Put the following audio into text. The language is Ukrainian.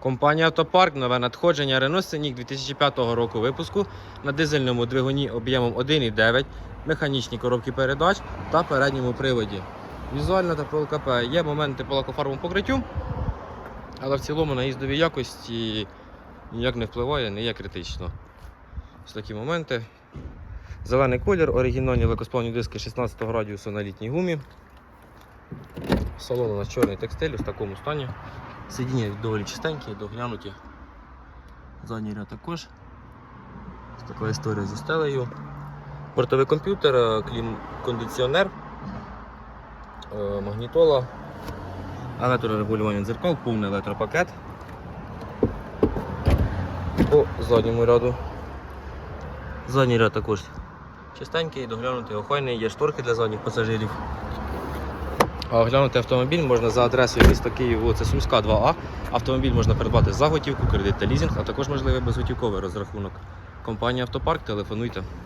Компанія Автопарк, нове надходження Renault Scenic 2005 року випуску на дизельному двигуні об'ємом 1,9, механічні коробки передач та передньому приводі. Візуально та по ЛКП є моменти по лакофарбовому покриттю, але в цілому на їздовій якості ніяк не впливає, не є критично. Ось такі моменти. Зелений колір, оригінальні легкосплавні диски 16 радіусу на літній гумі. Салон у нас чорний текстиль в такому стані. Сидіння доволі чистенькі, доглянуті. Задній ряд також. Така історія зі стелею. Бортовий комп'ютер, е, клім-кондиціонер, е, магнітола, електрорегулювання дзеркал, повний електропакет. По задньому ряду. Задній ряд також чистенький, доглянутий, охайний, є шторки для задніх пасажирів. Оглянути автомобіль можна за адресою міста Київ, вулиця Сумська, 2А. Автомобіль можна придбати за готівку, кредит та лізинг, а також можливий безготівковий розрахунок. Компанія Автопарк, телефонуйте.